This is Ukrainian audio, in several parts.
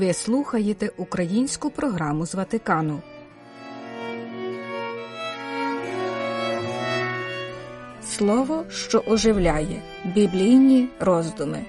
Ви слухаєте українську програму з Ватикану. Слово, що оживляє біблійні роздуми.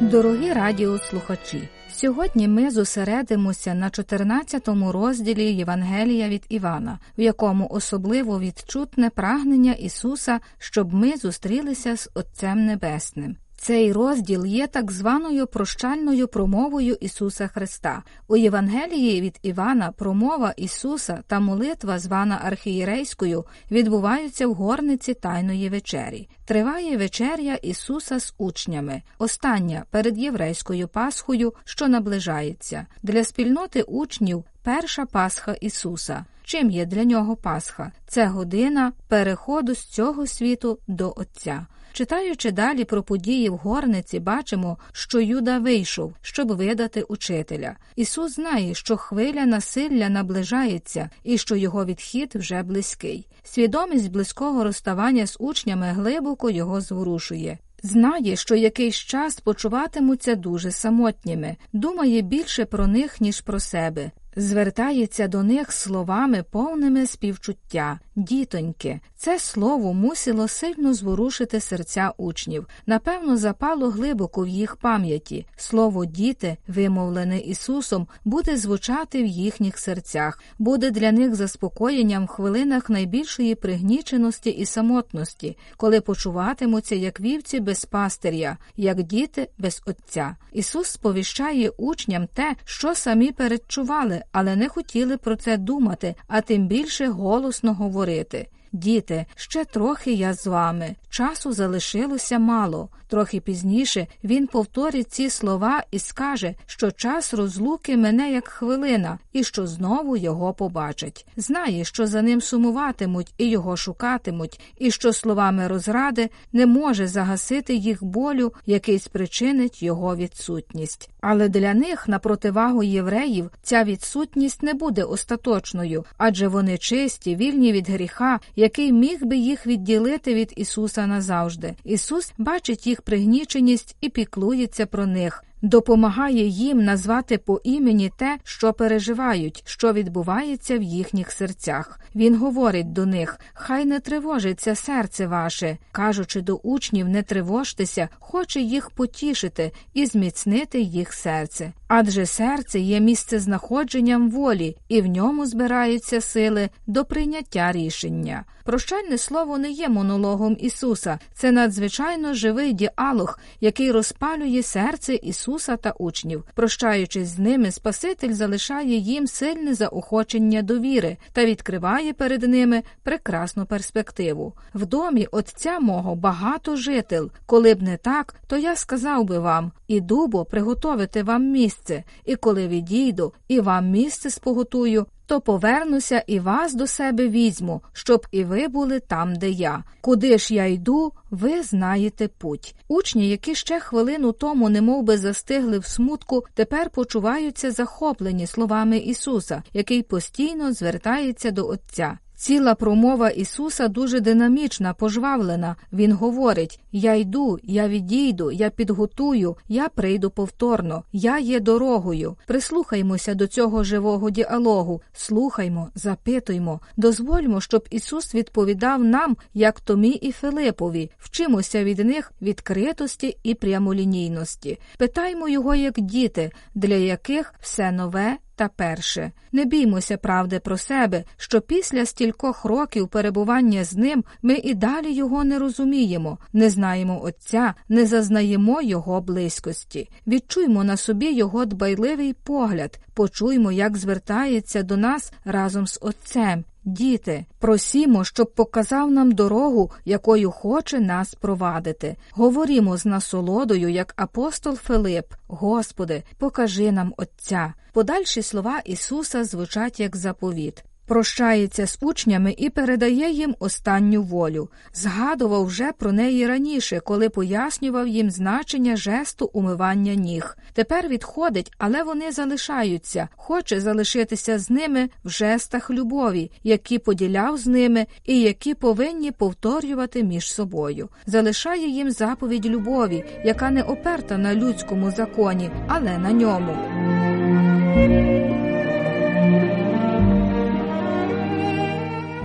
Дорогі радіослухачі. Сьогодні ми зосередимося на 14 розділі Євангелія від Івана, в якому особливо відчутне прагнення Ісуса, щоб ми зустрілися з Отцем Небесним. Цей розділ є так званою прощальною промовою Ісуса Христа. У Євангелії від Івана промова Ісуса та молитва, звана архієрейською, відбуваються в горниці Тайної вечері. Триває вечеря Ісуса з учнями, остання перед єврейською Пасхою, що наближається. Для спільноти учнів перша Пасха Ісуса. Чим є для нього Пасха? Це година переходу з цього світу до Отця. Читаючи далі про події в горниці, бачимо, що Юда вийшов, щоб видати учителя. Ісус знає, що хвиля насилля наближається і що його відхід вже близький. Свідомість близького розставання з учнями глибоко його зворушує. Знає, що якийсь час почуватимуться дуже самотніми, думає більше про них, ніж про себе. Звертається до них словами повними співчуття, дітоньки. Це слово мусило сильно зворушити серця учнів, напевно, запало глибоко в їх пам'яті. Слово діти, вимовлене Ісусом, буде звучати в їхніх серцях, буде для них заспокоєнням в хвилинах найбільшої пригніченості і самотності, коли почуватимуться як вівці без пастиря, як діти без Отця. Ісус сповіщає учням те, що самі передчували але не хотіли про це думати, а тим більше голосно говорити. говорити, Діти, ще трохи я з вами. Часу залишилося мало. Трохи пізніше він повторить ці слова і скаже, що час розлуки мене як хвилина, і що знову його побачать. Знає, що за ним сумуватимуть і його шукатимуть, і що словами розради не може загасити їх болю, який спричинить його відсутність. Але для них, на противагу євреїв, ця відсутність не буде остаточною, адже вони чисті, вільні від гріха, який міг би їх відділити від Ісуса назавжди. Ісус бачить їх пригніченість і піклується про них. Допомагає їм назвати по імені те, що переживають, що відбувається в їхніх серцях. Він говорить до них: хай не тривожиться серце ваше, кажучи до учнів, не тривожтеся, хоче їх потішити і зміцнити їх серце. Адже серце є місцезнаходженням волі, і в ньому збираються сили до прийняття рішення. Прощальне слово не є монологом Ісуса, це надзвичайно живий діалог, який розпалює серце Ісуса та учнів. Прощаючись з ними, Спаситель залишає їм сильне заохочення довіри та відкриває перед ними прекрасну перспективу. В домі Отця мого багато жител. Коли б не так, то я сказав би вам іду бо приготовити вам місце, і коли відійду, і вам місце споготую, то повернуся і вас до себе візьму, щоб і ви були там, де я. Куди ж я йду, ви знаєте путь. Учні, які ще хвилину тому немов би застигли в смутку, тепер почуваються захоплені словами Ісуса, який постійно звертається до Отця. Ціла промова Ісуса дуже динамічна, пожвавлена. Він говорить: Я йду, я відійду, я підготую, я прийду повторно, я є дорогою. Прислухаймося до цього живого діалогу, слухаймо, запитуймо, дозвольмо, щоб Ісус відповідав нам, як Томі і Филипові, вчимося від них відкритості і прямолінійності. Питаймо його як діти, для яких все нове та перше, не біймося правди про себе, що після стількох років перебування з ним ми і далі його не розуміємо, не знаємо Отця, не зазнаємо Його близькості. Відчуймо на собі його дбайливий погляд, почуймо, як звертається до нас разом з Отцем. Діти, просімо, щоб показав нам дорогу, якою хоче нас провадити. Говорімо з насолодою, як апостол Филип, Господи, покажи нам Отця. Подальші слова Ісуса звучать як заповіт. Прощається з учнями і передає їм останню волю. Згадував вже про неї раніше, коли пояснював їм значення жесту умивання ніг. Тепер відходить, але вони залишаються, хоче залишитися з ними в жестах любові, які поділяв з ними і які повинні повторювати між собою. Залишає їм заповідь любові, яка не оперта на людському законі, але на ньому.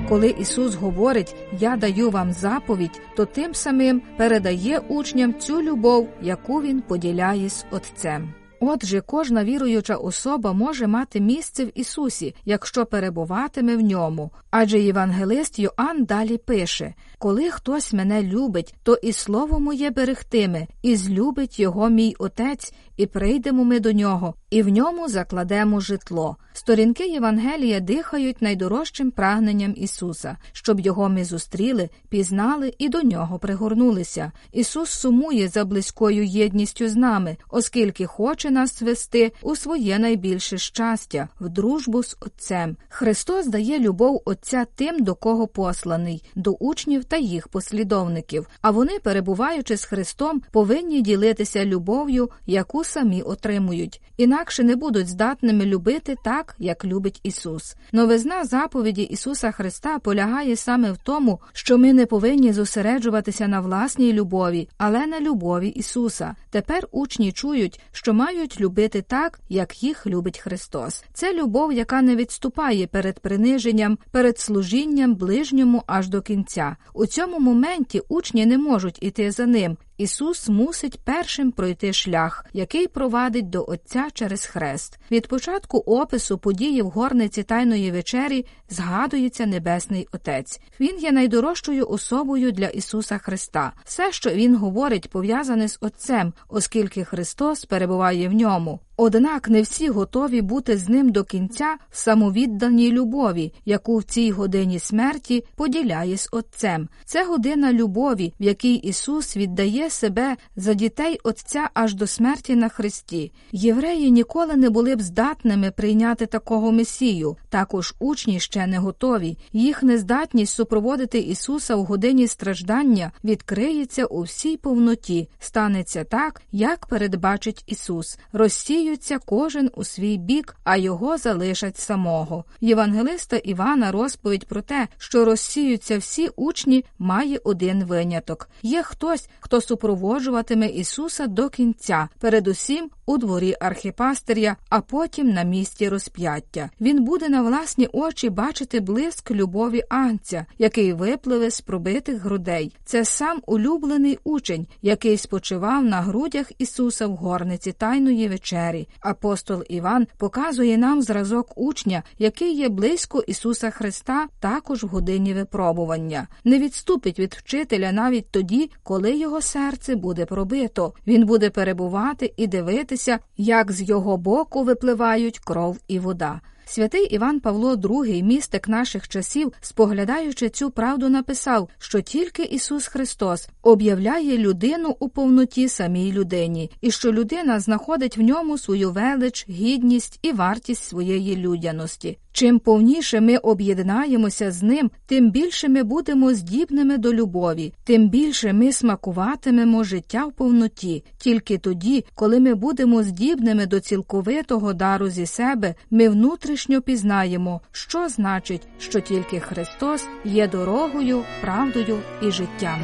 Коли Ісус говорить Я даю вам заповідь, то тим самим передає учням цю любов, яку Він поділяє з Отцем. Отже, кожна віруюча особа може мати місце в Ісусі, якщо перебуватиме в ньому. Адже євангелист Йоанн далі пише Коли хтось мене любить, то і слово моє берегтиме, і злюбить його мій Отець, і прийдемо ми до нього, і в ньому закладемо житло. Сторінки Євангелія дихають найдорожчим прагненням Ісуса, щоб його ми зустріли, пізнали і до нього пригорнулися. Ісус сумує за близькою єдністю з нами, оскільки хоче нас вести у своє найбільше щастя, в дружбу з Отцем. Христос дає любов Отця тим, до кого посланий, до учнів та їх послідовників. А вони, перебуваючи з Христом, повинні ділитися любов'ю, яку самі отримують, інакше не будуть здатними любити так, як любить Ісус. Новизна заповіді Ісуса Христа полягає саме в тому, що ми не повинні зосереджуватися на власній любові, але на любові Ісуса. Тепер учні чують, що мають любити так, як їх любить Христос. Це любов, яка не відступає перед приниженням, перед служінням ближньому аж до кінця. У цьому моменті учні не можуть іти за ним. Ісус мусить першим пройти шлях, який провадить до Отця через хрест. Від початку опису події в горниці Тайної вечері згадується Небесний Отець. Він є найдорожчою особою для Ісуса Христа. Все, що Він говорить, пов'язане з Отцем, оскільки Христос перебуває в ньому. Однак не всі готові бути з ним до кінця в самовідданій любові, яку в цій годині смерті поділяє з Отцем. Це година любові, в якій Ісус віддає себе за дітей Отця аж до смерті на Христі. Євреї ніколи не були б здатними прийняти такого Месію. Також учні ще не готові. Їх нездатність супроводити Ісуса в годині страждання відкриється у всій повноті. Станеться так, як передбачить Ісус. Розсіються кожен у свій бік, а його залишать самого. Євангелиста Івана розповідь про те, що розсіються всі учні, має один виняток. Є хтось, хто супроводжуватиме Ісуса до кінця, передусім у дворі архіпастеря, а потім на місці розп'яття. Він буде на власні очі бачити блиск любові Анця, який випливе з пробитих грудей. Це сам улюблений учень, який спочивав на грудях Ісуса в горниці Тайної вечері. Апостол Іван показує нам зразок учня, який є близько Ісуса Христа, також в годині випробування. Не відступить від вчителя навіть тоді, коли його серце буде пробито. Він буде перебувати і дивитися, як з його боку випливають кров і вода. Святий Іван Павло II, містик наших часів, споглядаючи цю правду, написав, що тільки Ісус Христос об'являє людину у повноті самій людині, і що людина знаходить в ньому свою велич, гідність і вартість своєї людяності. Чим повніше ми об'єднаємося з ним, тим більше ми будемо здібними до любові, тим більше ми смакуватимемо життя в повноті. Тільки тоді, коли ми будемо здібними до цілковитого дару зі себе, ми внутрішньо пізнаємо, що значить, що тільки Христос є дорогою, правдою і життям.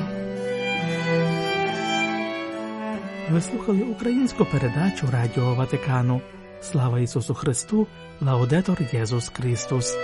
Ви слухали українську передачу Радіо Ватикану. Слава Ісусу Христу! Лаудетор Єсус Христос!